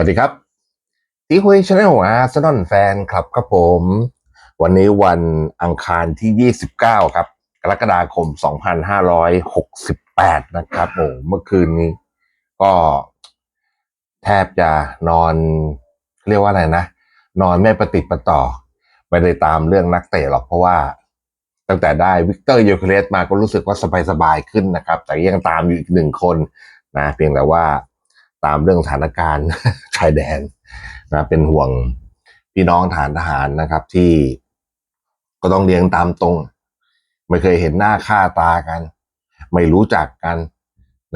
สวัสดีครับตีคุยชาแนลอาร์เซนอลแฟนคลับครับผม วันนี้วันอังคารที่ 29 ครับ กรกฎาคม 2568 นะครับโอ้เมื่อคืนนี้ ก็แทบจะนอน เรียกว่าอะไรนะ นอนไม่ประติดประต่อ ไม่ได้ตามเรื่องนักเตะหรอกเพราะว่า ตั้งแต่ได้วิกเตอร์ยูเครสมาก็รู้สึกว่าสบายๆขึ้นนะครับ แต่ยังตามอยู่อีกหนึ่งคนนะเพียงแต่ว่า ตามเรื่องสถานการณ์ชายแดนนะเป็นห่วงพี่น้องฐานทหารนะครับ ที่ก็ต้องเลี้ยงตามตรง ไม่เคยเห็นหน้าค่าตากัน ไม่รู้จักกัน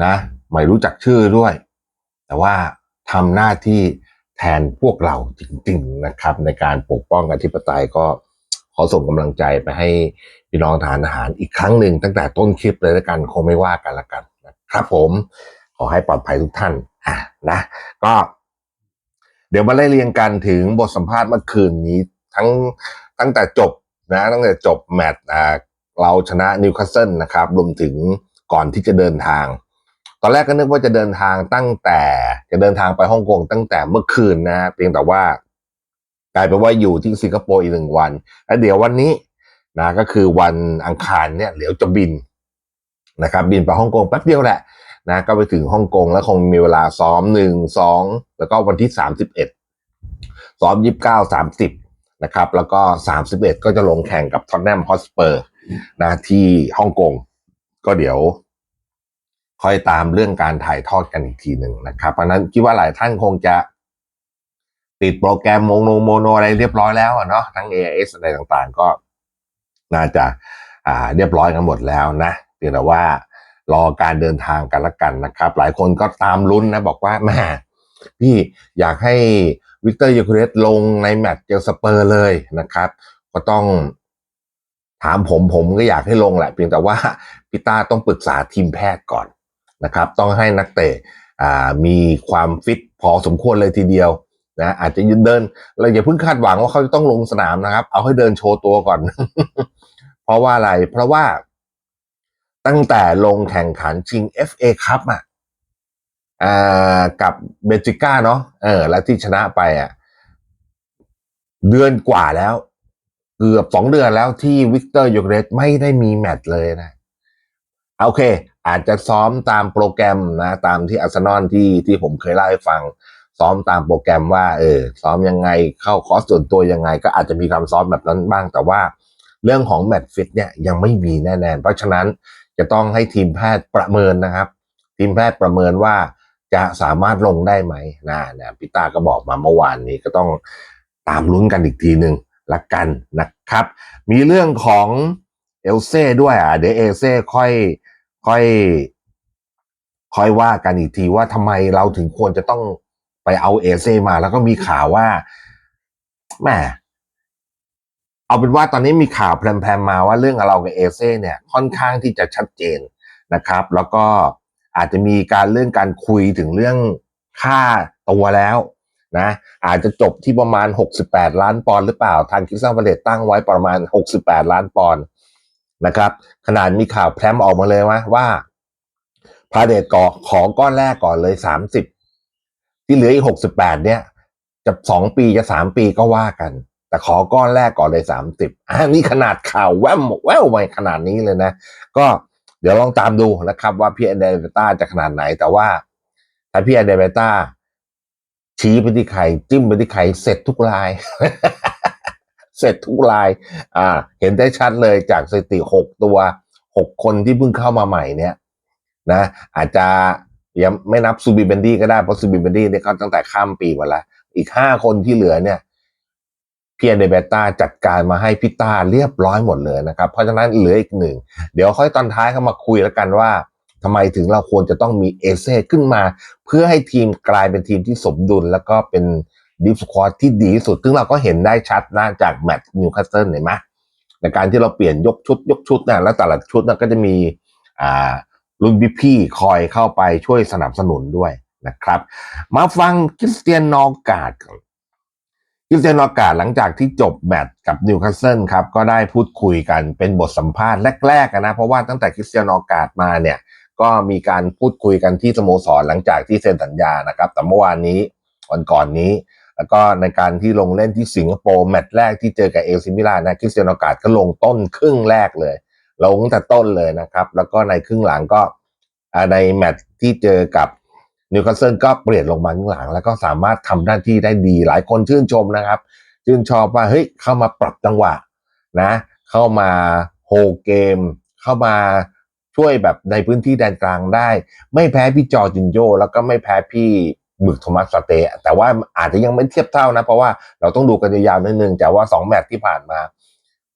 นะ ไม่รู้จักชื่อด้วย แต่ว่าทำหน้าที่แทนพวกเราจริง ๆนะครับ ในการปกป้องอธิปไตยก็ขอส่งกำลังใจไปให้พี่น้องทหารทหารอีกครั้งหนึ่งตั้งแต่ต้นคลิปเลยแล้วกันคงไม่ว่ากันละกันนะครับผม ขอให้ปลอดภัยทุกท่านอะนะก็ เดี๋ยวมาไล่เรียงกันถึงบทสัมภาษณ์เมื่อคืนนี้ทั้งตั้งแต่จบนะตั้งแต่จบแมตช์เราชนะนิวคาสเซิลนะครับรวมถึงก่อนที่จะเดินทาง ตอนแรกก็นึกว่าจะเดินทางตั้งแต่จะเดินทางไปฮ่องกงตั้งแต่เมื่อคืนนะเพียงแต่ว่ากลายเป็นว่าอยู่ที่สิงคโปร์อีกหนึ่งวันแล้วเดี๋ยววันนี้นะก็คือวันอังคารเนี่ยเดี๋ยวจะบินนะครับ บินไปฮ่องกงแป๊บเดียวแหละ นะก็ไปถึงฮ่องกงแล้วคงมีเวลาซ้อมหนึ่งสองแล้วก็วันที่สามสิบเอ็ดซ้อมยี่สิบเก้าสามสิบนะครับ แล้วก็สามสิบเอ็ดก็จะลงแข่งกับท็อตแนมฮอสเปอร์นะที่ฮ่องกงก็เดี๋ยว ค่อยตามเรื่องการถ่ายทอดกันอีกทีหนึ่งนะครับเพราะนั้นคิดว่าหลายท่านคงจะติดโปรแกรมโมโนโมโนอะไรเรียบร้อยแล้วเนาะทั้ง AIS อะไรต่างๆ ก็น่าจะอ่าเรียบร้อยกันหมดแล้วนะเพียงแต่ว่า รอการเดินทางกันละกันนะครับ หลายคนก็ตามลุ้นนะบอกว่าแม่พี่อยากให้วิกเตอร์ยูเครสลงในแมตช์เจอสเปอร์เลยนะครับ ก็ต้องถามผมผมก็อยากให้ลงแหละ เพียงแต่ว่าพี่ต้าต้องปรึกษาทีมแพทย์ก่อนนะครับ ต้องให้นักเตะมีความฟิตพอสมควรเลยทีเดียวนะอาจจะยืนเดิน เราอย่าเพิ่งคาดหวังว่าเขาจะต้องลงสนามนะครับ เอาให้เดินโชว์ตัวก่อน เพราะว่าอะไร เพราะว่า ตั้งแต่ลงแข่งขันชิง FA คัพอะกับเบจิก้าเนาะเออ และที่ชนะไปอะ เดือนกว่าแล้ว เกือบสองเดือนแล้วที่วิกเตอร์ยูเรสไม่ได้มีแมตช์เลยนะ โอเค อาจจะซ้อมตามโปรแกรมนะ ตามที่อาร์เซนอลที่ที่ผมเคยเล่าให้ฟัง ซ้อมตามโปรแกรมว่า เออ ซ้อมยังไงเข้าคอร์สส่วนตัวยังไง ก็อาจจะมีการซ้อมแบบนั้นบ้างแต่ว่าเรื่องของแมตช์ฟิตเนี่ยยังไม่มีแน่ๆเพราะฉะนั้น จะต้องให้ทีมแพทย์ประเมินนะครับ ทีมแพทย์ประเมินว่าจะสามารถลงได้ไหมนะนะพิตาก็บอกมาเมื่อวานนี้ก็ต้องตามลุ้นกันอีกทีหนึ่งละกันนะครับ มีเรื่องของเอลเซ่ด้วยอะเดี๋ยวเอลเซ่ค่อยค่อยค่อยว่ากันอีกทีว่าทำไมเราถึงควรจะต้องไปเอาเอลเซ่มา แล้วก็มีข่าวว่าแหม เอาเป็นว่าตอนนี้มีข่าวแพร่ๆมาว่าเรื่องเรากับเอเซ่เนี่ยค่อนข้างที่จะชัดเจนนะครับ แล้วก็อาจจะมีการเรื่องการคุยถึงเรื่องค่าตัวแล้วนะอาจจะจบที่ประมาณ 68 ล้านปอนด์หรือเปล่า ทางคิสซัมเวเลตตั้งไว้ประมาณ 68 ล้านปอนด์นะครับ ขนาดมีข่าวแพร่มออกมาเลยว่าว่าพาเดตก่อขอก้อนแรกก่อนเลย 30 ที่เหลืออีก 68 เนี่ยจะสองปีจะสามปีก็ว่ากัน แต่ขอก้อนแรกก่อนเลยสามสิบอ่านี่ขนาดข่าวแววแววมาขนาดนี้เลยนะ ก็เดี๋ยวลองตามดูนะครับว่าพี่แอนเดเบต้าจะขนาดไหน แต่ว่าถ้าพี่แอนเดเบต้าชี้ไปที่ใครจิ้มไปที่ใครเสร็จทุกลาย เสร็จทุกลาย อ่า เห็นได้ชัดเลยจากสถิติหกตัวหกคนที่เพิ่งเข้ามาใหม่เนี่ย นะ อาจจะยังไม่นับซูบิเบนดี้ก็ได้เพราะซูบิเบนดี้เนี่ยเขาตั้งแต่ข้ามปีมาแล้ว อีกห้าคนที่เหลือเนี่ย พี่แอนเดเบต้าจัดการมาให้พี่ต้าเรียบร้อยหมดเลยนะครับ เพราะฉะนั้นเหลืออีกหนึ่ง เดี๋ยวค่อยตอนท้ายเข้ามาคุยแล้วกันว่าทำไมถึงเราควรจะต้องมีเอเซ่ขึ้นมา เพื่อให้ทีมกลายเป็นทีมที่สมดุลแล้วก็เป็นดิฟสควอตที่ดีที่สุด ซึ่งเราก็เห็นได้ชัดนะจากแมตช์นิวคาสเซิลเห็นไหมในการที่เราเปลี่ยนยกชุดยกชุดนะแล้วแต่ละชุดนะก็จะมีอ่ารุ่นพี่คอยเข้าไปช่วยสนับสนุนด้วยนะครับ มาฟังคริสเตียนนอกาดก่อน คริสเตียนอการ์ดหลังจากที่จบแมตช์กับนิวคาสเซิลครับก็ได้พูดคุยกันเป็นบทสัมภาษณ์แรกๆนะเพราะว่าตั้งแต่คริสเตียนอการ์ดมาเนี่ยก็มีการพูดคุยกันที่สโมสรหลังจากที่เซ็นสัญญานะครับแต่เมื่อวานนี้วันก่อนนี้ แล้วก็ในการที่ลงเล่นที่สิงคโปร์แมตช์แรกที่เจอกับเอลซิมิลานะคริสเตียนโอกาสก็ลงต้นครึ่งแรกเลย ลงแต่ต้นเลยนะครับ แล้วก็ในครึ่งหลังก็ในแมตช์ที่เจอกับ นิวคาสเซิลก็เปลี่ยนลงมาครึ่งหลัง แล้วก็สามารถทำหน้าที่ได้ดีหลายคนชื่นชมนะครับ ชื่นชอบว่าเฮ้ยเข้ามาปรับจังหวะนะ เข้ามาโฮเกม เข้ามาช่วยแบบในพื้นที่แดนกลางได้ ไม่แพ้พี่จอร์จินโยแล้วก็ไม่แพ้พี่หมึกโทมัสสเตย์แต่ว่าอาจจะยังไม่เทียบเท่านะ เพราะว่าเราต้องดูกันยาวๆนิดนึงแต่ว่าสองแมตช์ที่ผ่านมา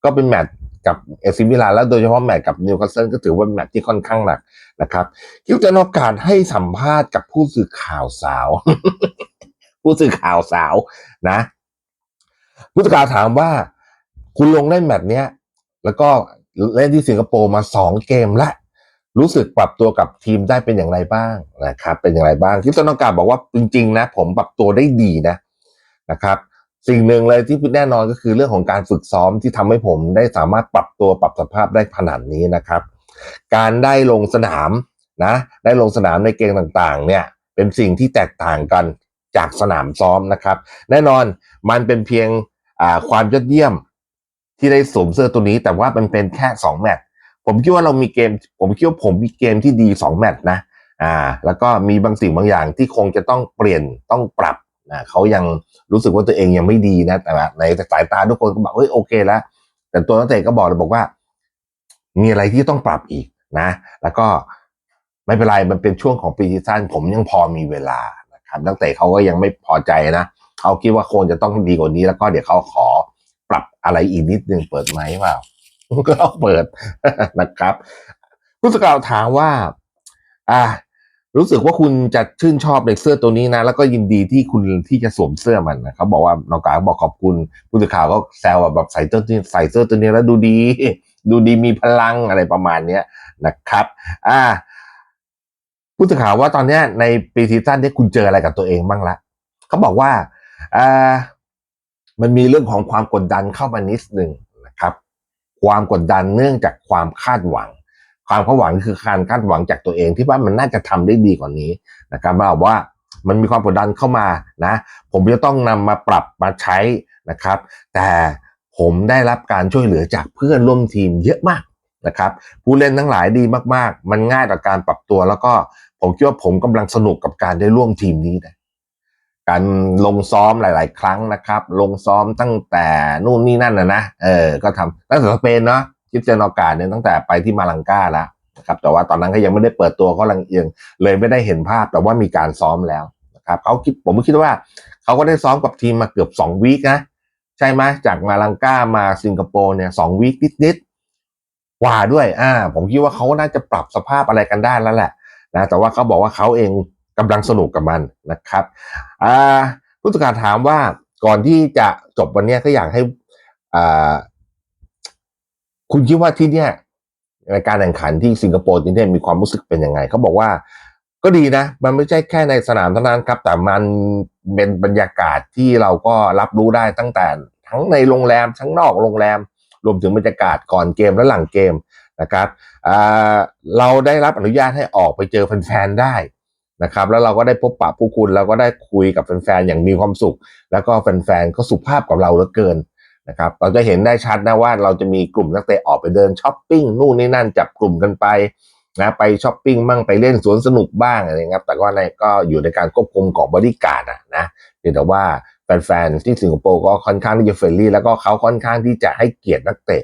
ก็เป็นแมตช์ กับเอซิมิลานแล้วโดยเฉพาะแมตช์กับนิวคาสเซิลก็ถือว่าแมตช์ที่ค่อนข้างหนักนะครับ คิวจะโอกาสให้สัมภาษณ์กับผู้สื่อข่าวสาว ผู้สื่อข่าวสาวนะ ผู้สื่อข่าวถามว่า คุณลงเล่นแมตช์เนี้ย แล้วก็เล่นที่สิงคโปร์มาสองเกมละรู้สึกปรับตัวกับทีมได้เป็นอย่างไรบ้างนะครับ เป็นอย่างไรบ้างคิดต้นองการบอกว่าจริง ๆ นะ ผมปรับตัวได้ดีนะนะครับ สิ่งหนึ่งเลยที่แน่นอนก็คือเรื่องของการฝึกซ้อมที่ทำให้ผมได้สามารถปรับตัวปรับสภาพได้ขนาดนี้นะครับ การได้ลงสนามนะได้ลงสนามในเกมต่างๆ เนี่ยเป็นสิ่งที่แตกต่างกันจากสนามซ้อมนะครับ แน่นอนมันเป็นเพียงความยอดเยี่ยมที่ได้สวมเสื้อตัวนี้แต่ว่ามันเป็นแค่สองแมตช์ผมคิดว่าเรามีเกม ผมคิดว่าผมมีเกมที่ดีสองแมตช์นะอ่าแล้วก็มีบางสิ่งบางอย่างที่คงจะต้องเปลี่ยนต้องปรับ นะเขายังรู้สึกว่าตัวเองยังไม่ดีนะ แต่ว่าในสายตาทุกคนก็บอกเฮ้ยโอเคแล้วแต่ตัวนักเตะก็บอกเลยบอกว่า มีอะไรที่ต้องปรับอีกนะ แล้วก็ไม่เป็นไรมันเป็นช่วงของปีซีซั่นผมยังพอมีเวลานะครับนักเตะเขาก็ยังไม่พอใจนะเขาคิดว่าโคนจะต้องดีกว่านี้แล้วก็เดี๋ยวเขาขอปรับอะไรอีกนิดนึงเปิดไหมเปล่าก็เปิดนะครับผู้สื่อข่าวถามว่า อ่า รู้สึกว่าคุณจะชื่นชอบในเสื้อตัวนี้นะ แล้วก็ยินดีที่คุณที่จะสวมเสื้อมันนะเขาบอกว่าน้องกาบอกขอบคุณผู้สื่อข่าวก็แซวแบบใส่เสื้อตัวนี้ใส่เสื้อตัวนี้แล้วดูดี ดูดีมีพลังอะไรประมาณเนี้ยนะครับ อ่าผู้สื่อข่าวว่าตอนนี้ในปีซีซั่นนี้คุณเจออะไรกับตัวเองบ้างละเขาบอกว่าอ่ามันมีเรื่องของความกดดันเข้ามานิดหนึ่งนะครับ ความกดดันเนื่องจากความคาดหวัง ความคาดหวังคือการคาดหวังจากตัวเองที่ว่ามันน่าจะทำได้ดีกว่านี้นะครับมาบอกว่ามันมีความกดดันเข้ามานะ ผมจะต้องนำมาปรับมาใช้นะครับ แต่ผมได้รับการช่วยเหลือจากเพื่อนร่วมทีมเยอะมากนะครับ ผู้เล่นทั้งหลายดีมากๆ มันง่ายต่อการปรับตัวแล้วก็ผมคิดว่าผมกำลังสนุกกับการได้ร่วมทีมนี้นะการลงซ้อมหลาย ๆ ครั้งนะครับ ลงซ้อมตั้งแต่นู่นนี่นั่นนะนะเออก็ทำตั้งแต่สเปนเนาะ คริสเตียนอกาเนี่ยตั้งแต่ไปที่มาลังกาแล้วนะครับแต่ว่าตอนนั้นก็ยังไม่ได้เปิดตัวเขาลังเอียง เลยไม่ได้เห็นภาพแต่ว่ามีการซ้อมแล้วนะครับเขาคิดผมคิดว่าเขาก็ได้ซ้อมกับทีมมาเกือบสองวีคนะใช่ไหมจากมาลังกามาสิงคโปร์เนี่ยสองวีคนิดๆกว่าด้วยอ่าผมคิดว่าเขาน่าจะปรับสภาพอะไรกันได้แล้วแหละนะแต่ว่าเขาบอกว่าเขาเองกำลังสนุกกับมันนะครับอ่าผู้สื่อข่าวถามว่าก่อนที่จะจบวันนี้ก็อยากให้อ่า คุณคิดว่าที่เนี่ยในการแข่งขันที่สิงคโปร์ที่เนี่ยมีความรู้สึกเป็นยังไงเขาบอกว่าก็ดีนะ มันไม่ใช่แค่ในสนามเท่านั้นครับ แต่มันเป็นบรรยากาศที่เราก็รับรู้ได้ตั้งแต่ทั้งในโรงแรมทั้งนอกโรงแรม รวมถึงบรรยากาศก่อนเกมและหลังเกมนะครับเราได้รับอนุญาตให้ออกไปเจอแฟนๆได้นะครับแล้วเราก็ได้พบปะผู้คุณเราก็ได้คุยกับแฟนๆอย่างมีความสุข แล้วก็แฟนๆก็สุภาพกับเราเหลือเกิน นะครับเราจะเห็นได้ชัดนะว่าเราจะมีกลุ่มนักเตะออกไปเดินช้อปปิ้งนู่นนี่นั่นจับกลุ่มกันไปนะไปช้อปปิ้งมั่งไปเล่นสวนสนุกบ้างอะไรเงี้ยครับแต่ก็ในก็อยู่ในการควบคุมของบริการอะนะเพียงแต่ว่าแฟนๆที่สิงคโปร์ก็ค่อนข้างที่จะเฟรนลี่แล้วก็เขาค่อนข้างที่จะให้เกียรตินักเตะ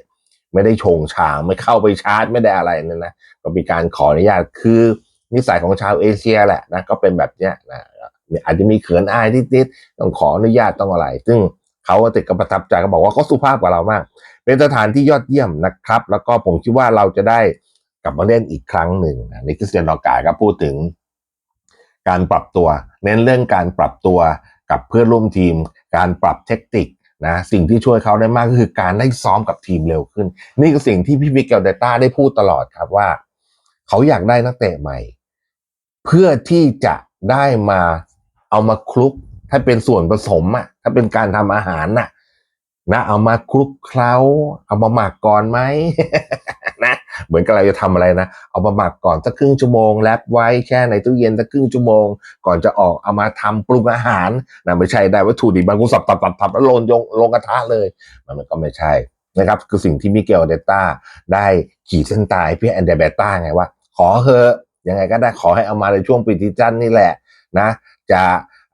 ไม่ได้โชงชางไม่เข้าไปชาร์จไม่ได้อะไรนั่นนะก็มีการขออนุญาตคือนิสัยของชาวเอเชียแหละนะก็เป็นแบบเนี้ยนะอาจจะมีเขินอายนิดๆต้องขออนุญาตต้องอะไร ซึ่ง เขาติดกับประทับใจก็บอกว่าเขาสุภาพกว่าเรามาก เป็นสถานที่ยอดเยี่ยมนะครับ แล้วก็ผมคิดว่าเราจะได้กลับมาเล่นอีกครั้งหนึ่งนะนี่คริสเตียนดอกาก็พูดถึง การปรับตัว เน้นเรื่องการปรับตัวกับเพื่อนร่วมทีม การปรับเทคนิคนะสิ่งที่ช่วยเขาได้มากก็คือการได้ซ้อมกับทีมเร็วขึ้น นี่คือสิ่งที่พี่มิเกลเดต้าได้พูดตลอดครับว่า เขาอยากได้นักเตะใหม่ เพื่อที่จะได้มาเอามาคลุก ถ้าเป็นส่วนผสมอะ ถ้าเป็นการทำอาหารน่ะ นะ เอามาคลุกเคล้า เอามาหมักก่อนไหมนะเหมือนกับเราจะทำอะไรนะ เอามาหมักก่อนสักครึ่งชั่วโมงแรปไว้แช่ในตู้เย็นสักครึ่งชั่วโมง ก่อนจะออกเอามาทำปรุงอาหารนะไม่ใช่ได้วัตถุดิบบางกุสับตับตับตับแล้วลนยงลงกระทะเลย มันก็ไม่ใช่นะครับ คือสิ่งที่มิเกลเดต้าได้ขีดเส้นตายพี่แอนเดเบต้าไงว่า ขอเถอะยังไงก็ได้ขอให้เอามาในช่วงปีซีซั่นนี่แหละนะ จะ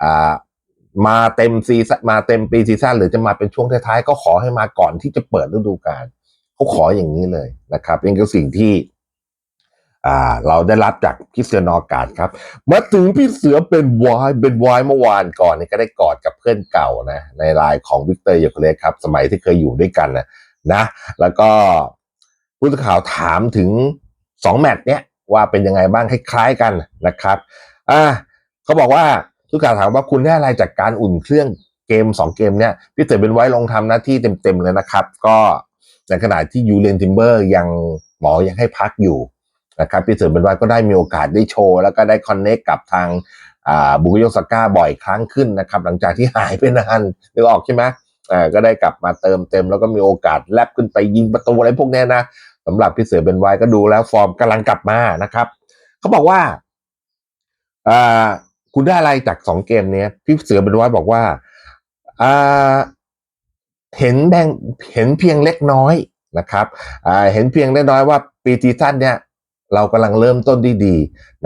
อ่า มาเต็มซีซั่นมาเต็มปีซีซั่นหรือจะมาเป็นช่วงท้ายๆ ก็ขอให้มาก่อนที่จะเปิดฤดูกาลเขาขออย่างนี้เลยนะครับนี่คือสิ่งที่อ่าเราได้รับจากพี่เสือนอกาศครับ มาถึงพี่เสือเป็นวายเป็นวายเมื่อวานก่อนนี่ก็ได้กอดกับเพื่อนเก่านะในไลน์ของวิกเตอร์โยโคเลสครับ สมัยที่เคยอยู่ด้วยกันนะนะ แล้วก็ผู้สื่อข่าวถามถึงสองแมตช์เนี้ยว่าเป็นยังไงบ้างคล้ายๆกันนะครับอ่าเขาบอกว่า ผู้สื่อข่าวถามว่าคุณได้อะไรจากการอุ่นเครื่องเกมสองเกมเนี้ยพี่เต๋อเป็นไว้ลงทำหน้าที่เต็มๆเลยนะครับ ก็ในขณะที่ยูเลนทิมเบอร์ยังหมอยังให้พักอยู่นะครับพี่เสือเป็นว่าก็ได้มีโอกาสได้โชว์ แล้วก็ได้คอนเนคกับทางบุกโยสก้าบ่อยครั้งขึ้นนะครับ หลังจากที่หายไปนานนึกออกใช่ไหมอ่าก็ได้กลับมาเติมเต็ม แล้วก็มีโอกาสแลบขึ้นไปยิงประตูอะไรพวกนี้นะสำหรับพี่เสือเป็นไว้ก็ดูแล้วฟอร์มกำลังกลับมานะครับ เขาบอกว่าอ่า คุณได้อะไรจากสองเกมเนี้ยพี่เสือเป็นไว้บอกว่าอ่าเห็นแบงเห็นเพียงเล็กน้อยนะครับอ่าเห็นเพียงเล็กน้อยว่าปีซีซั่นเนี่ยเรากำลังเริ่มต้นที่ดี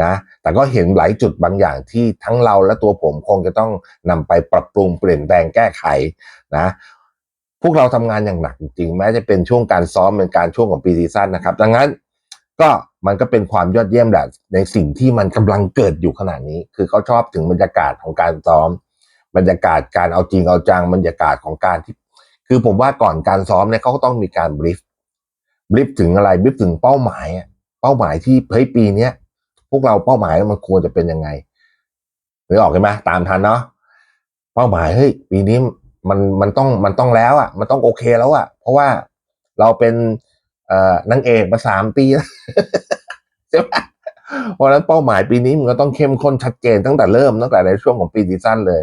นะ แต่ก็เห็นหลายจุดบางอย่างที่ทั้งเราและตัวผมคงจะต้องนำไปปรับปรุงเปลี่ยนแปลงแก้ไขนะ พวกเราทำงานอย่างหนักจริงๆ แม้จะเป็นช่วงการซ้อมเป็นการช่วงของปีซีซั่นนะครับ ดังนั้นก็ มันก็เป็นความยอดเยี่ยมแหละในสิ่งที่มันกำลังเกิดอยู่ขนาดนี้ คือเขาชอบถึงบรรยากาศของการซ้อม บรรยากาศการเอาจริงเอาจังบรรยากาศของการที่ คือผมว่าก่อนการซ้อมเนี่ยเขาก็ต้องมีการบริฟบริฟถึงอะไรบริฟถึงเป้าหมายเป้าหมายที่เฮ้ยปีเนี้ยพวกเราเป้าหมายมันควรจะเป็นยังไงหรือออกใช่ไหมตามทันเนาะเป้าหมายเฮ้ยปีนี้มันมันต้องมันต้องแล้วอะ มันต้องโอเคแล้วอะ เพราะว่าเราเป็น เอ่อนางเอกมาสามปีแล้วใช่ไหมเพราะฉะนั้นเป้าหมายปีนี้มันก็ต้องเข้มข้นชัดเจนตั้งแต่เริ่มตั้งแต่ในช่วงของปีซีซั่นเลย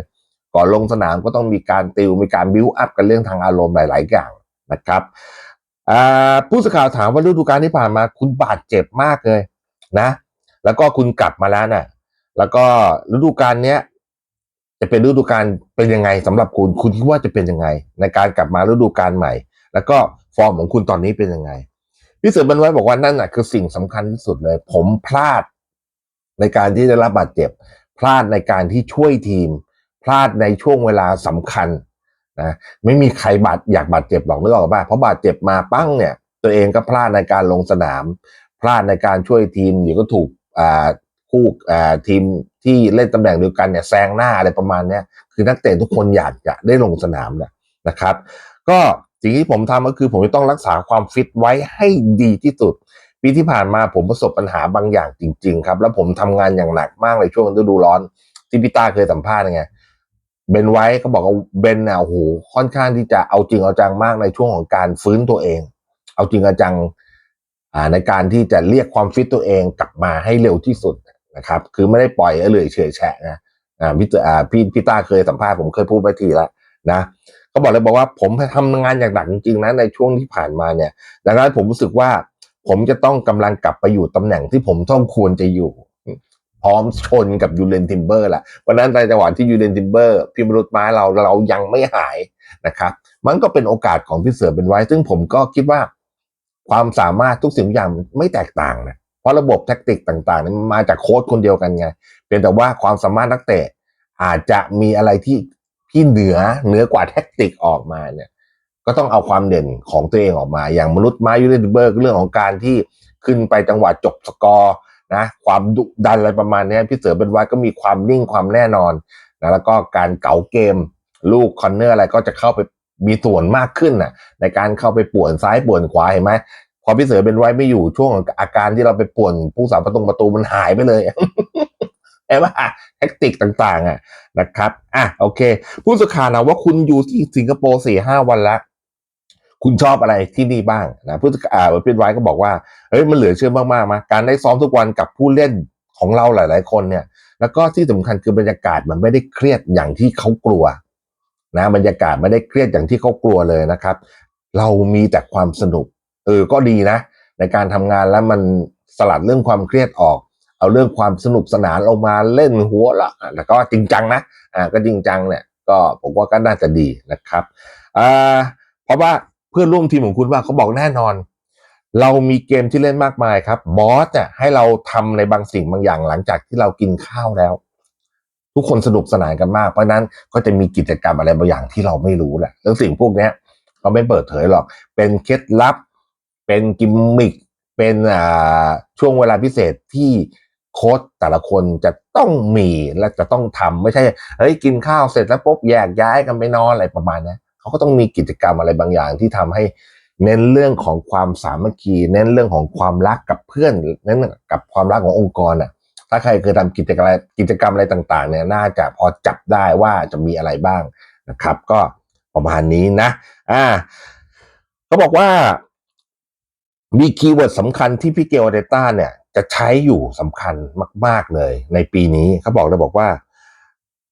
ก่อนลงสนามก็ต้องมีการติวมีการบิวอัพกันเรื่องทางอารมณ์หลาย ๆ อย่างนะครับผู้สื่อข่าวถามว่าฤดูกาลที่ผ่านมาคุณบาดเจ็บมากเลยนะ แล้วก็คุณกลับมาแล้วน่ะ แล้วก็ฤดูกาลเนี้ยจะเป็นฤดูกาลเป็นยังไงสำหรับคุณ คุณคิดว่าจะเป็นยังไง ในการกลับมาฤดูกาลใหม่ แล้วก็ฟอร์มของคุณตอนนี้เป็นยังไง พี่เสือบันไว้บอกว่านั่นน่ะคือสิ่งสำคัญที่สุดเลย ผมพลาดในการที่ได้รับบาดเจ็บ พลาดในการที่ช่วยทีม พลาดในช่วงเวลาสำคัญนะไม่มีใครบาดอยากบาดเจ็บหรอกนึกออกป่ะเพราะบาดเจ็บมาปั้งเนี่ย ตัวเองก็พลาดในการลงสนาม พลาดในการช่วยทีมเดี๋ยวก็ถูกอ่าคู่อ่าทีมที่เล่นตำแหน่งเดียวกันเนี่ยแซงหน้าอะไรประมาณเนี้ยคือนักเตะทุกคนอยากจะได้ลงสนามนะนะครับ ก็ สิ่งที่ผมทำก็คือผมจะต้องรักษาความฟิตไว้ให้ดีที่สุด ปีที่ผ่านมาผมประสบปัญหาบางอย่างจริง ๆ ครับ แล้วผมทำงานอย่างหนักมากในช่วงฤดูร้อนที่พี่ตาเคยสัมภาษณ์ไงเบนไว้เขาบอกว่าเบนเนี่ยโอ้โหค่อนข้างที่จะเอาจริงเอาจังมากในช่วงของการฟื้นตัวเอง เอาจริงเอาจังในการที่จะเรียกความฟิตตัวเองกลับมาให้เร็วที่สุดนะครับ คือไม่ได้ปล่อยให้เลยเฉยแฉะนะพี่ตอ่าพี่พี่ตาเคยสัมภาษณ์ผมเคยพูดไปทีแล้วนะ เขาบอกเลยบอกว่าผมทำงานอย่างหนักจริงๆนะในช่วงที่ผ่านมาเนี่ยดังนั้นผมรู้สึกว่าผมจะต้องกำลังกลับไปอยู่ตำแหน่งที่ผมต้องควรจะอยู่ พร้อมชนกับยูเรนทิมเบอร์แหละวันนั้นในจังหวะที่ยูเรนทิมเบอร์พิมรุษไม้เราเรายังไม่หายนะครับ มันก็เป็นโอกาสของพี่เสือเป็นไว้ ซึ่งผมก็คิดว่าความสามารถทุกสิ่งอย่างไม่แตกต่างนะเพราะระบบแท็กติกต่างๆนั้นมันมาจากโค้ชคนเดียวกันไงเพียงแต่ว่าความสามารถนักเตะอาจจะมีอะไรที่ ที่เหนือเหนือกว่าแท็กติกออกมาเนี่ย ก็ต้องเอาความเด่นของตัวเองออกมา อย่างมนุษย์ไม้ยูเรนเบอร์กเรื่องของการที่ขึ้นไปจังหวะจบสกอร์นะความดุดันอะไรประมาณนี้พี่เสือเป็นไว้ก็มีความนิ่งความแน่นอนนะแล้วก็การเก๋าเกม ลูกคอนเนอร์อะไรก็จะเข้าไปมีส่วนมากขึ้นน่ะ ในการเข้าไปป่วนซ้ายป่วนขวาเห็นไหมพอพี่เสือเป็นไว้ไม่อยู่ช่วงอาการที่เราไปป่วนผู้สาประตูประตูมันหายไปเลย เห็นปะแทคติกต่างๆอะนะครับอะโอเค ผู้สื่อข่าวนะว่าคุณอยู่ที่สิงคโปร์สี่ห้าวันละคุณชอบอะไรที่นี่บ้างนะผู้สื่อข่าวเป็นไว้ก็บอกว่าเฮ้ยมันเหลือเชื่อมากๆมาการได้ซ้อมทุกวันกับผู้เล่นของเราหลาย ๆ คนเนี่ย แล้วก็ที่สำคัญคือบรรยากาศมันไม่ได้เครียดอย่างที่เขากลัวนะบรรยากาศไม่ได้เครียดอย่างที่เขากลัวเลยนะครับ เรามีแต่ความสนุก เออก็ดีนะ ในการทำงานแล้วมันสลัดเรื่องความเครียดออก เอาเรื่องความสนุกสนานออกมาเล่นหัวละแล้วก็จริงจังนะอ่าก็จริงจังเนี่ยก็ผมว่าก็น่าจะดีนะครับอ่าเพราะว่าเพื่อนร่วมทีมของคุณว่าเขาบอกแน่นอน เรามีเกมที่เล่นมากมายครับบอสเนี่ยให้เราทำในบางสิ่งบางอย่างหลังจากที่เรากินข้าวแล้ว ทุกคนสนุกสนานกันมาก เพราะนั้นก็จะมีกิจกรรมอะไรบางอย่างที่เราไม่รู้แหละแล้วสิ่งพวกเนี้ยเขาไม่เปิดเผยหรอก เป็นเคล็ดลับ เป็นกิมมิค เป็นอ่าช่วงเวลาพิเศษที่ โค้ชแต่ละคนจะต้องมีและจะต้องทำไม่ใช่เฮ้ยกินข้าวเสร็จแล้วปุ๊บแยกย้ายกันไปนอนอะไรประมาณนี้เขาก็ต้องมีกิจกรรมอะไรบางอย่างที่ทำให้เน้นเรื่องของความสามัคคี เน้นเรื่องของความรักกับเพื่อนเน้นกับความรักขององค์กรน่ะถ้าใครเคยทำกิจกรรมกิจกรรมอะไรต่างๆเนี่ยน่าจะพอจับได้ว่าจะมีอะไรบ้างนะครับ ก็ประมาณนี้นะอ่าเขาบอกว่ามีคีย์เวิร์ดสำคัญที่พี่เกลเดต้าเนี่ย จะใช้อยู่สำคัญมาก ๆเลย ในปีนี้เขาบอกเลยบอกว่า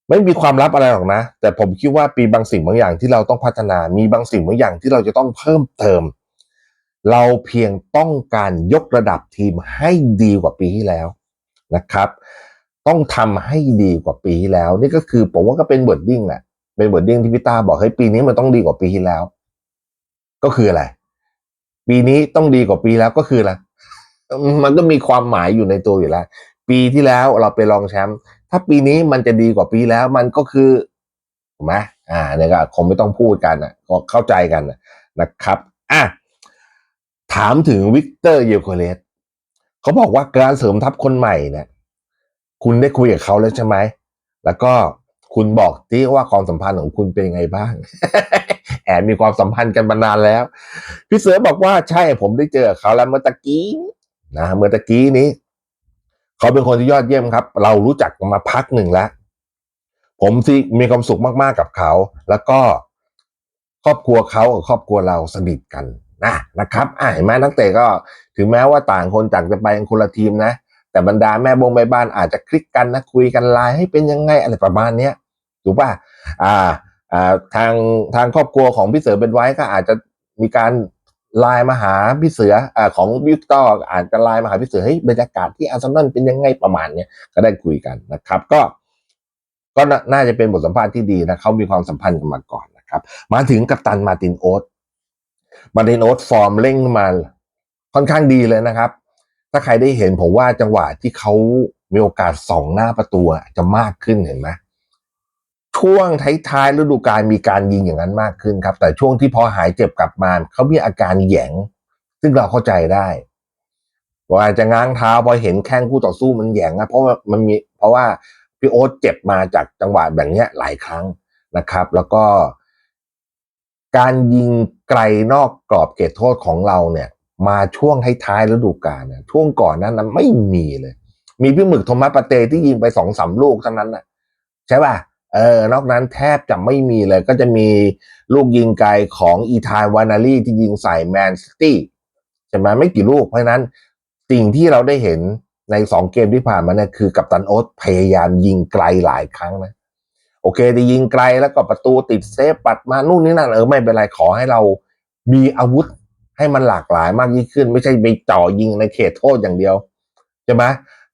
ไม่มีความลับอะไรหรอกนะ แต่ผมคิดว่าปีบางสิ่งบางอย่างที่เราต้องพัฒนา มีบางสิ่งบางอย่างที่เราจะต้องเพิ่มเติม เราเพียงต้องการยกระดับทีมให้ดีกว่าปีที่แล้วนะครับต้องทำให้ดีกว่าปีที่แล้ว นี่ก็คือผมว่าก็เป็นบิร์ดดิ้งแหละเป็นบิร์ดดิ้งที่พี่ตาบอกเฮ้ยปีนี้มันต้องดีกว่าปีที่แล้ว ก็คืออะไร ปีนี้ต้องดีกว่าปีแล้วก็คืออะไร มันก็มีความหมายอยู่ในตัวอยู่แล้ว ปีที่แล้วเราไปรองแชมป์ถ้าปีนี้มันจะดีกว่าปีแล้วมันก็คือถูกไหมอ่าเนี่ยก็คงไม่ต้องพูดกันอะก็เข้าใจกันนะนะครับอะถามถึงวิกเตอร์เยโคเลสเขาบอกว่าการเสริมทัพคนใหม่เนี่ยคุณได้คุยกับเขาแล้วใช่ไหม แล้วก็คุณบอกที่ว่าความสัมพันธ์ของคุณเป็นยังไงบ้าง แอบมีความสัมพันธ์กันมานานแล้ว พี่เสือบอกว่าใช่ผมได้เจอเขาแล้วเมื่อตะกี้ นะเมื่อตะกี้นี้ เขาเป็นคนที่ยอดเยี่ยมครับ เรารู้จักมาพักหนึ่งแล้ว ผมที่มีความสุขมากๆกับเขา แล้วก็ครอบครัวเขากับครอบครัวเราสนิทกันนะนะครับอ่าเห็นไหมนักเตะก็ถึงแม้ว่าต่างคนต่างจะไปคนละทีมนะ แต่บรรดาแม่บงแม่บ้านอาจจะคลิกกันนะคุยกันไลน์ให้เป็นยังไงอะไรประมาณเนี้ยถูกป่ะอ่าอ่าทางทางครอบครัวของพี่เสือเป็นไว้ก็อาจจะมีการ ไลน์มาหาพี่เสืออของวิกตออาจจะไลน์มาหาพี่เสือเฮ้ยบรรยากาศที่อาร์เซนอลเป็นยังไงประมาณเนี้ยก็ได้คุยกันนะครับ ก็ก็น่าจะเป็นบทสัมภาษณ์ที่ดีนะเขามีความสัมพันธ์กันมาก่อนนะครับ มาถึงกัปตันมาตินโอ๊ตมาตินโอ๊ตฟอร์มเร่งมาค่อนข้างดีเลยนะครับ ถ้าใครได้เห็นผมว่าจังหวะที่เขามีโอกาสส่องหน้าประตูจะมากขึ้นเห็นไหม ช่วงท้ายๆฤดูกาลมีการยิงอย่างนั้นมากขึ้นครับ แต่ช่วงที่พอหายเจ็บกลับมาเขามีอาการแหยง ซึ่งเราเข้าใจได้ว่าจะง้างเท้าพอเห็นแข้งคู่ต่อสู้มันแหยงนะเพราะว่ามันมีเพราะว่าพี่โอ๊ตเจ็บมาจากจังหวะแบบนี้หลายครั้งนะครับ แล้วก็ การยิงไกลนอกกรอบเขตโทษของเราเนี่ย มาช่วงท้ายๆฤดูกาลเนี่ยช่วงก่อนนั้นนะไม่มีเลย มีพี่หมึกโทมัสปาเตที่ยิงไปสองสามลูกเท่านั้นนะใช่ป่ะ เออนอกนั้นแทบจะไม่มีเลย ก็จะมีลูกยิงไกลของอีธานวานารีที่ยิงใส่แมนซิตี้ใช่ไหมไม่กี่ลูกเพราะฉะนั้นสิ่งที่เราได้เห็นในสองเกมที่ผ่านมาเนี่ยคือกัปตันโอ๊ตพยายามยิงไกลหลายครั้งนะ โอเคจะยิงไกลแล้วก็ประตูติดเซฟปัดมานู่นนี่นั่นเออไม่เป็นไรขอให้เรามีอาวุธให้มันหลากหลายมากยิ่งขึ้น ไม่ใช่ไปจ่อยิงในเขตโทษอย่างเดียวใช่ไหม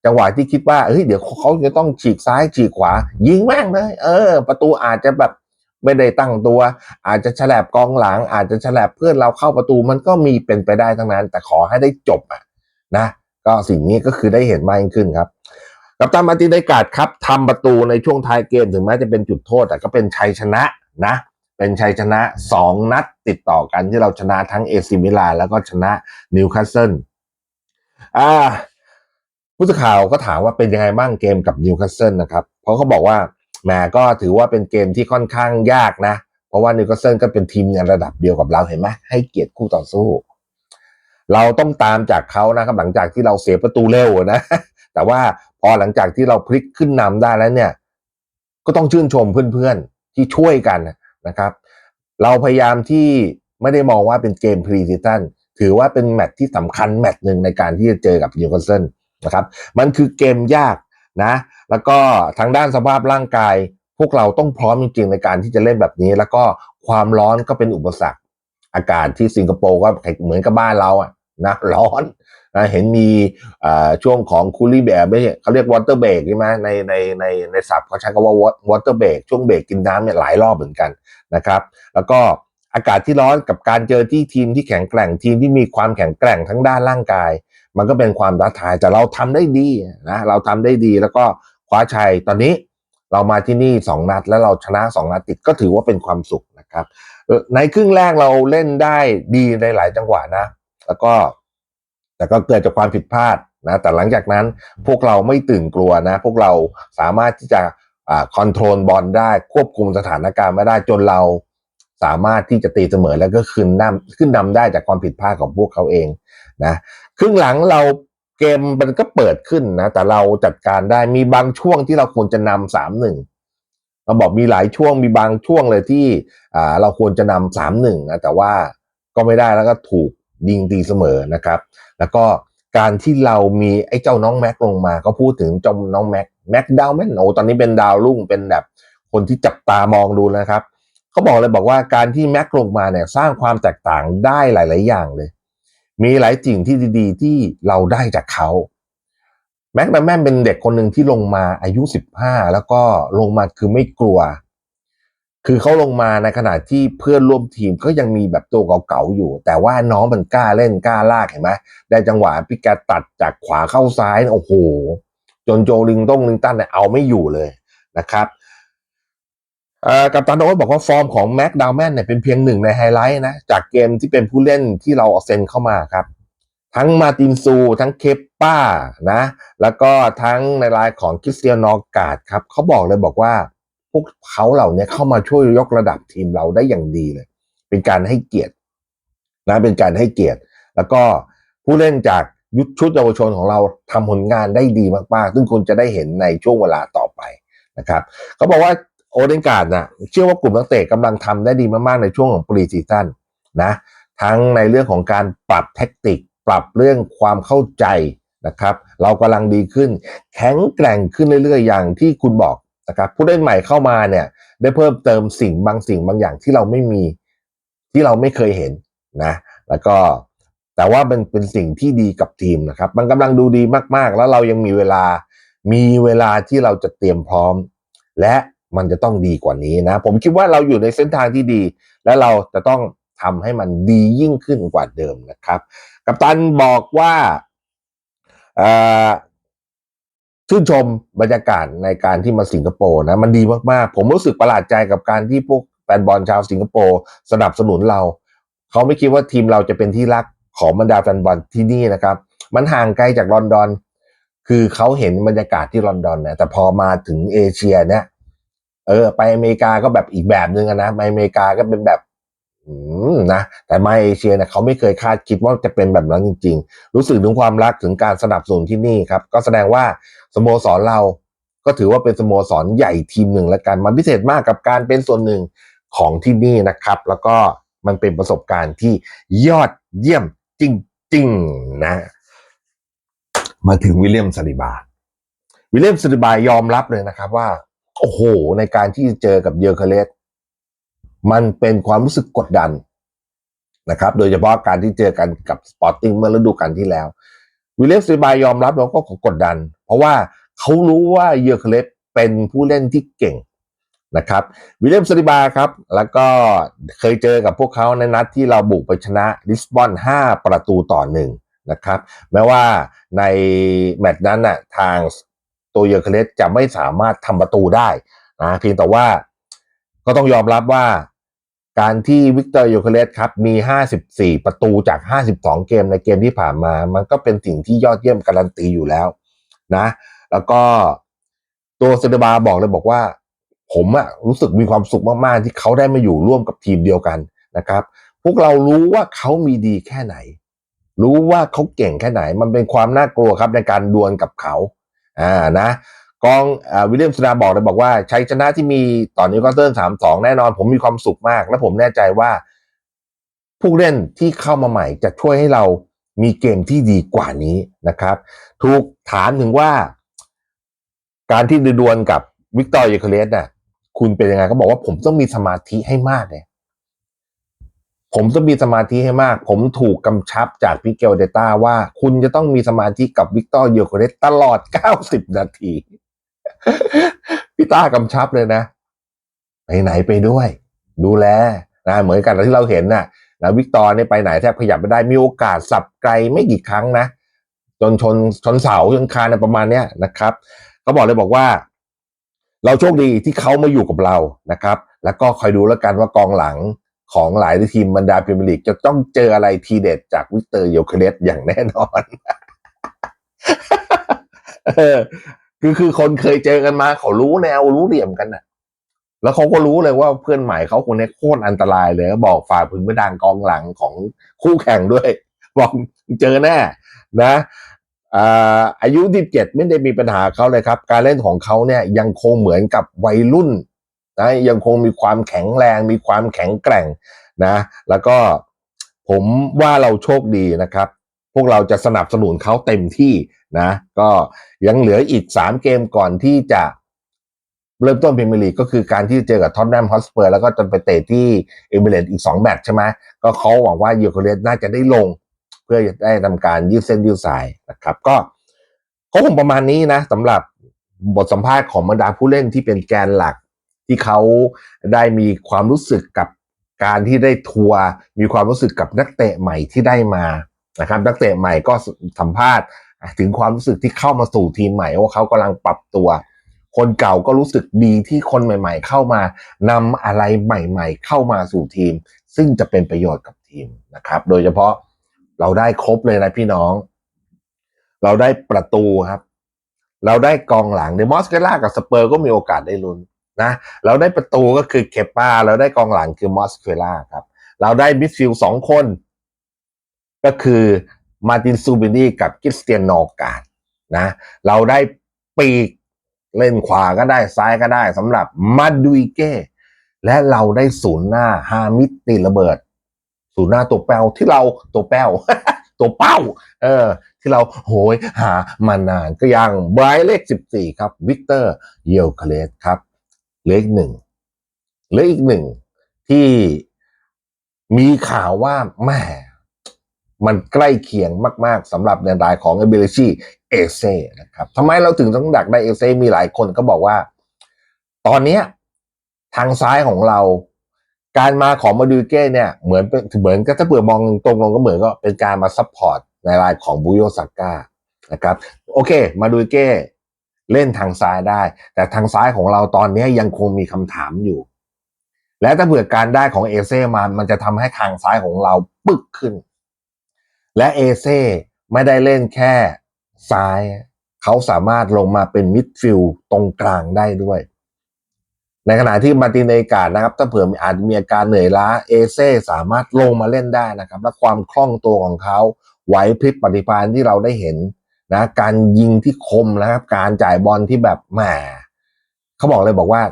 จังหวะที่คิดว่าเฮ้ยเดี๋ยวเขาจะต้องฉีกซ้ายฉีกขวา ยิงแม่งเลยเออ ประตูอาจจะแบบไม่ได้ตั้งตัว อาจจะฉลบกองหลัง อาจจะฉลบเพื่อนเราเข้าประตูมันก็มีเป็นไปได้ทั้งนั้น แต่ขอให้ได้จบอะนะ ก็สิ่งนี้ก็คือได้เห็นมากยิ่งขึ้นครับกัปตันมาร์ตินไดกาดครับทำประตูในช่วงท้ายเกมถึงแม้จะเป็นจุดโทษ แต่ก็เป็นชัยชนะนะ เป็นชัยชนะสองนัดติดต่อกันที่เราชนะทั้งเอซิมิลานแล้วก็ชนะนิวคาสเซิลอ่า ผู้สื่อข่าวก็ถามว่าเป็นยังไงบ้างเกมกับนิวคาสเซิลนะครับเพราะเขาบอกว่าแหมก็ถือว่าเป็นเกมที่ค่อนข้างยากนะ เพราะว่านิวคาสเซิลก็เป็นทีมในระดับเดียวกับเราเห็นไหมให้เกียรติคู่ต่อสู้ เราต้องตามจากเขานะครับหลังจากที่เราเสียประตูเร็วนะ แต่ว่าพอหลังจากที่เราพลิกขึ้นนำได้แล้วเนี่ย ก็ต้องชื่นชมเพื่อนๆที่ช่วยกันนะครับ เราพยายามที่ไม่ได้มองว่าเป็นเกมพรีซิตันถือว่าเป็นแมตช์ที่สำคัญแมตช์หนึ่งในการที่จะเจอกับนิวคาสเซิล นะครับมันคือเกมยากนะ แล้วก็ทางด้านสภาพร่างกาย พวกเราต้องพร้อมจริงๆในการที่จะเล่นแบบนี้ แล้วก็ความร้อนก็เป็นอุปสรรค อากาศที่สิงคโปร์ก็เหมือนกับบ้านเราอะนะร้อนนะเห็นมีช่วงของคูลี่แบบไม่ใช่เขาเรียกวอเตอร์เบรกใช่ไหมในในในในศัพท์เขาใช้คำว่าวอเตอร์เบรกช่วงเบรกกินน้ำเนี่ยหลายรอบเหมือนกันนะครับ แล้วก็อากาศที่ร้อนกับการเจอที่ทีมที่แข็งแกร่งทีมที่มีความแข็งแกร่งทั้งด้านร่างกาย มันก็เป็นความท้าทายแต่เราทำได้ดีนะเราทำได้ดีแล้วก็คว้าชัยตอนนี้เรามาที่นี่สองนัด แล้วเราชนะสองนัดติดก็ถือว่าเป็นความสุขนะครับ ในครึ่งแรกเราเล่นได้ดีในหลายจังหวะนะ แล้วก็แต่ก็เกิดจากความผิดพลาดนะแต่หลังจากนั้นพวกเราไม่ตื่นกลัวนะ พวกเราสามารถที่จะคอนโทรลบอลได้ควบคุมสถานการณ์ไม่ได้จนเราสามารถที่จะตีเสมอแล้วก็ขึ้นนำขึ้นนำได้จากความผิดพลาดของพวกเขาเองนะ ครึ่งหลังเราเกมมันก็เปิดขึ้นนะ แต่เราจัดการได้มีบางช่วงที่เราควรจะนำสามหนึ่งเราบอกมีหลายช่วงมีบางช่วงเลยที่อ่าเราควรจะนำสามหนึ่งนะแต่ว่าก็ไม่ได้แล้วก็ถูกยิงตีเสมอนะครับ แล้วก็การที่เรามีไอ้เจ้าน้องแม็กลงมาก็พูดถึงจ้าน้องแม็กแม็กดาวแมนโอตอนนี้เป็นดาวรุ่งเป็นแบบคนที่จับตามองดูนะครับเขาบอกเลยบอกว่าการที่แม็กลงมาเนี่ยสร้างความแตกต่างได้หลาย ๆ อย่างเลย มีหลายสิ่งที่ดีๆ ที่เราได้จากเขาแม็กดาแมนเป็นเด็กคนหนึ่งที่ลงมาอายุ15แล้วก็ลงมาคือไม่กลัว คือเขาลงมาในขณะที่เพื่อนร่วมทีมก็ยังมีแบบตัวเก่าๆอยู่ แต่ว่าน้องมันกล้าเล่นกล้าลากเห็นไหมได้จังหวะพิกาตัดจากขวาเข้าซ้ายโอ้โห จนโจลิงต้องลิงตันเนี่ยเอาไม่อยู่เลยนะครับ กัปตันโอ๊ตบอกว่าฟอร์มของแม็กดาวแมนเนี่ยเป็นเพียงหนึ่งในไฮไลท์นะ จากเกมที่เป็นผู้เล่นที่เราเอาเซ็นเข้ามาครับ ทั้งมาตินซู ทั้งเคปป้านะ แล้วก็ทั้งในรายของคริสเตียโนกาดครับเขาบอกเลยบอกว่าพวกเขาเหล่านี้เข้ามาช่วยยกระดับทีมเราได้อย่างดีเลย เป็นการให้เกียรตินะเป็นการให้เกียรติ แล้วก็ผู้เล่นจากยุทธชุดเยาวชนของเราทำผลงานได้ดีมากๆ ซึ่งคุณจะได้เห็นในช่วงเวลาต่อไปนะครับเขาบอกว่า โอเดนการ์ดนะเชื่อว่ากลุ่มนักเตะกำลังทำได้ดีมากๆ ในช่วงของปรีซีซั่นนะทั้งในเรื่องของการปรับแท็กติก ปรับเรื่องความเข้าใจนะครับเรากำลังดีขึ้น แข็งแกร่งขึ้นเรื่อยๆ อย่างที่คุณบอกนะครับผู้เล่นใหม่เข้ามาเนี่ยได้เพิ่มเติมสิ่งบางสิ่งบางอย่างที่เราไม่มีที่เราไม่เคยเห็นนะแล้วก็แต่ว่ามันเป็นสิ่งที่ดีกับทีมนะครับ มันกำลังดูดีมากๆ แล้วเรายังมีเวลามีเวลาที่เราจะเตรียมพร้อม และ มันจะต้องดีกว่านี้นะ ผมคิดว่าเราอยู่ในเส้นทางที่ดี และเราจะต้องทำให้มันดียิ่งขึ้นกว่าเดิมนะครับ กัปตันบอกว่าชื่นชมบรรยากาศในการที่มาสิงคโปร์นะ มันดีมากๆ ผมรู้สึกประหลาดใจกับการที่พวกแฟนบอลชาวสิงคโปร์สนับสนุนเรา เขาไม่คิดว่าทีมเราจะเป็นที่รักของบรรดาแฟนบอลที่นี่นะครับ มันห่างไกลจากลอนดอน คือเขาเห็นบรรยากาศที่ลอนดอนนี่ยแต่พอมาถึงเอเชียเนี่ย เออ ไปอเมริกาก็แบบอีกแบบหนึ่งนะไปอเมริกาก็เป็นแบบอืมนะแต่มาเอเชียเนี่ยเขาไม่เคยคาดคิดว่าจะเป็นแบบนั้นจริง ๆ รู้สึกถึงความรักถึงการสนับสนุนที่นี่ครับ ก็แสดงว่าสโมสรเราก็ถือว่าเป็นสโมสรใหญ่ทีมหนึ่งและกันมันพิเศษมากกับการเป็นส่วนหนึ่งของที่นี่นะครับ แล้วก็มันเป็นประสบการณ์ที่ยอดเยี่ยมจริง ๆ นะ มาถึงวิลเลียมซาลิบา วิลเลียมซาลิบายอมรับเลยนะครับว่า โอ้โห ในการที่เจอกับเยอร์เคเลสมันเป็นความรู้สึกกดดันนะครับ โดยเฉพาะการที่เจอกันกับสปอร์ติ้งเมื่อฤดูกาลที่แล้ว วิลเลียมซาลิบายยอมรับแล้วก็กดดัน เพราะว่าเขารู้ว่าเยอร์เคเลสเป็นผู้เล่นที่เก่งนะครับวิลเลียมซาลิบาครับ แล้วก็เคยเจอกับพวกเขาในนัดที่เราบุกไปชนะลิสบอน 5 ประตูต่อหนึ่งนะครับ แม้ว่าในแมตช์นั้นน่ะทาง ตัวเยอร์เคเลสจะไม่สามารถทำประตูได้นะเพียงแต่ว่าก็ต้องยอมรับว่าการที่วิกเตอร์เยอเคเลสครับมี 54 ประตูจาก 52 เกมในเกมที่ผ่านมา มันก็เป็นสิ่งที่ยอดเยี่ยมการันตีอยู่แล้วนะ แล้วก็ตัวเซเดบาบอกเลยบอกว่า ผมอะรู้สึกมีความสุขมาก ๆ ที่เขาได้มาอยู่ร่วมกับทีมเดียวกันนะครับ พวกเรารู้ว่าเขามีดีแค่ไหน รู้ว่าเขาเก่งแค่ไหน มันเป็นความน่ากลัวครับในการดวลกับเขา อ่านะกองอวิลเลียมสนาบอกเลยบอกว่าชัยชนะที่มีต่อนนิวคาสเซิลสามสองแน่นอน ผมมีความสุขมาก และผมแน่ใจว่า ผู้เล่นที่เข้ามาใหม่จะช่วยให้เรามีเกมที่ดีกว่านี้นะครับ ถูกถามถึงว่า การที่ดดวลกับวิกตอร์เยเคเลสน่ะ คุณเป็นยังไงก็บอกว่าผมต้องมีสมาธิให้มากเลย ผมต้องมีสมาธิให้มาก ผมถูกกำชับจากพิเกลเดต้าว่าคุณจะต้องมีสมาธิกับวิกตอร์โยโคเรสตลอด 90 นาทีพี่ต้ากำชับเลยนะ ไปไหนไปด้วย ดูแลนะเหมือนกันที่เราเห็นน่ะนะวิกตอร์เนี่ยไปไหนแทบขยับไม่ได้มีโอกาสสับไกลไม่กี่ครั้งนะจนชนชนเสาชนคานประมาณเนี้ยนะครับเขาบอกเลยบอกว่า เราโชคดีที่เขามาอยู่กับเรานะครับ แล้วก็คอยดูแล้วกันว่ากองหลัง ของหลายทีมบรรดาพรีเมียร์ลีกจะต้องเจออะไรทีเด็ดจากวิกเตอร์โยเคเรสอย่างแน่นอนคือคือคนเคยเจอกันมา เขารู้แนวรู้เหลี่ยมกันน่ะ แล้วเขาก็รู้เลยว่าเพื่อนใหม่เขาคนนี้โคตรอันตรายเลยบอกฝ่าพึงไม่ดังกองหลังของคู่แข่งด้วย บอกเจอแน่นะอ่าอายุ 17 ไม่ได้มีปัญหาเขาเลยครับ การเล่นของเขาเนี่ยยังคงเหมือนกับวัยรุ่น นะยังคงมีความแข็งแรง มีความแข็งแกร่งนะ แล้วก็ผมว่าเราโชคดีนะครับ พวกเราจะสนับสนุนเขาเต็มที่นะ ก็ยังเหลืออีก 3 เกมก่อนที่จะเริ่มต้นพรีเมียร์ลีกก็คือการที่เจอกับท็อตแนมฮอสเปอร์แล้วก็จนไปเตะที่เอมิเรตอีก 2 แมตช์ใช่ไหมก็เขาหวังว่ายูโคเรสน่าจะได้ลง เพื่อจะได้ทำการยืดเส้นยืดสายนะครับ ก็ก็คงประมาณนี้นะสำหรับบทสัมภาษณ์ของบรรดาผู้เล่นที่เป็นแกนหลัก ที่เขาได้มีความรู้สึกกับการที่ได้ทัวร์มีความรู้สึกกับนักเตะใหม่ที่ได้มานะครับ นักเตะใหม่ก็สัมภาษณ์ถึงความรู้สึกที่เข้ามาสู่ทีมใหม่ว่าเขากำลังปรับตัว คนเก่าก็รู้สึกดีที่คนใหม่ ๆ เข้ามานำอะไรใหม่ ๆ เข้ามาสู่ทีม ซึ่งจะเป็นประโยชน์กับทีมนะครับ โดยเฉพาะเราได้ครบเลยนะพี่น้อง เราได้ประตูครับ เราได้กองหลังเดมอสเกล่ากับสเปอร์ก็มีโอกาสได้ลุ้น นะเราได้ประตูก็คือเคปาเราได้กองหลังคือมอสเคล่าครับ เราได้มิดฟิลด์สองคน ก็คือมาตินซูบินีกับคริสเตียนนอการ์ดนะเราได้ปีกเล่นขวาก็ได้ซ้ายก็ได้สำหรับมาดูอิเก้และเราได้ศูนย์หน้าฮามิดตีระเบิด ศูนย์หน้าตัวแป้วที่เราตัวแป้วตัวเป้า เออ ที่เราโหยหามานานก็ยังไบรท์เลขสิบสี่ครับ วิกเตอร์เยลคาเลสครับ เหลืออีกหนึ่งเหลืออีกหนึ่งที่มีข่าวว่าแม่มันใกล้เคียงมาก ๆสำหรับแนวดายของเอเบลิชีเอเซนะครับทำไมเราถึงต้องดักได้เอเซมีหลายคนก็บอกว่า ตอนนี้ทางซ้ายของเรา การมาของมาดูเก้เนี่ย เหมือนเป็นเหมือนก็ถ้าเผื่อมองตรงลงก็เหมือนก็เป็นการมาซัพพอร์ตในรายของบุโยซาก้านะครับ โอเค มาดูเก้ เล่นทางซ้ายได้ แต่ทางซ้ายของเราตอนนี้ยังคงมีคำถามอยู่ และถ้าเผื่อการได้ของเอเซ่มามันจะทำให้ทางซ้ายของเราปึกขึ้น และเอเซ่ไม่ได้เล่นแค่ซ้าย เขาสามารถลงมาเป็นมิดฟิลด์ตรงกลางได้ด้วย ในขณะที่มาร์ตินเนกาดนะครับ ถ้าเผื่ออาจมีอาการเหนื่อยล้าเอเซ่สามารถลงมาเล่นได้นะครับ และความคล่องตัวของเขาไหวพริบปฏิภาณที่เราได้เห็น นะการยิงที่คมนะครับ การจ่ายบอลที่แบบแหมเขาบอกเลยบอกว่า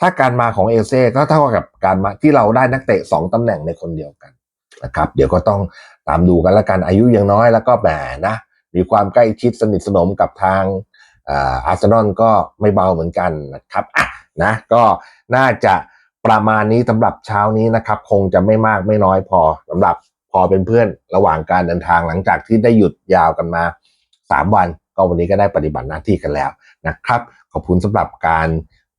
ถ้าการมาของเอเซ่ก็เท่ากับการมาที่เราได้นักเตะสองตำแหน่งในคนเดียวกันนะครับ เดี๋ยวก็ต้องตามดูกันละกันอายุยังน้อยแล้วก็แหมนะมีความใกล้ชิดสนิทสนมกับทางอาร์เซนอลก็ไม่เบาเหมือนกันนะครับอะนะก็น่าจะประมาณนี้สำหรับเช้านี้นะครับ คงจะไม่มากไม่น้อยพอสำหรับพอเป็นเพื่อนระหว่างการเดินทางหลังจากที่ได้หยุดยาวกันมา 3 วัน ก็วันนี้ก็ได้ปฏิบัติหน้าที่กันแล้วนะครับ ขอบคุณสำหรับการ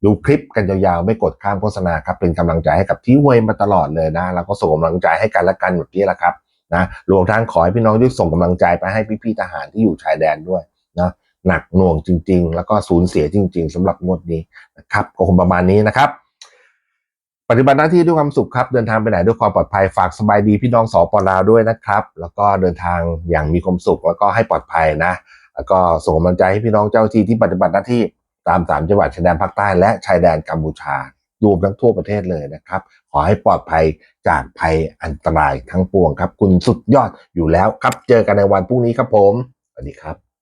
ดูคลิปกันยาวๆ ไม่กดข้ามโฆษณาครับ เป็นกำลังใจให้กับที่เวยมาตลอดเลยนะ แล้วก็ส่งกำลังใจให้กันและกันแบบนี้แหละครับนะรวมทั้งขอให้พี่น้องด้วยส่งกำลังใจไปให้พี่ๆทหารที่อยู่ชายแดนด้วยนะหนักหน่วงจริง ๆ แล้วก็สูญเสียจริง ๆสำหรับงวดนี้นะครับก็คงประมาณนี้นะครับ ปฏิบัติหน้าที่ด้วยความสุขครับ เดินทางไปไหนด้วยความปลอดภัยฝากสบายดีพี่น้องสปลาวด้วยนะครับ แล้วก็เดินทางอย่างมีความสุขแล้วก็ให้ปลอดภัยนะ แล้วก็ส่งกำลังใจให้พี่น้องเจ้าที่ที่ปฏิบัติหน้าที่ตามสามจังหวัดชายแดนภาคใต้และชายแดนกัมพูชารวมทั้งทั่วประเทศเลยนะครับ ขอให้ปลอดภัยจากภัยอันตรายทั้งปวงครับ คุณสุดยอดอยู่แล้วครับ เจอกันในวันพรุ่งนี้ครับผมสวัสดีครับ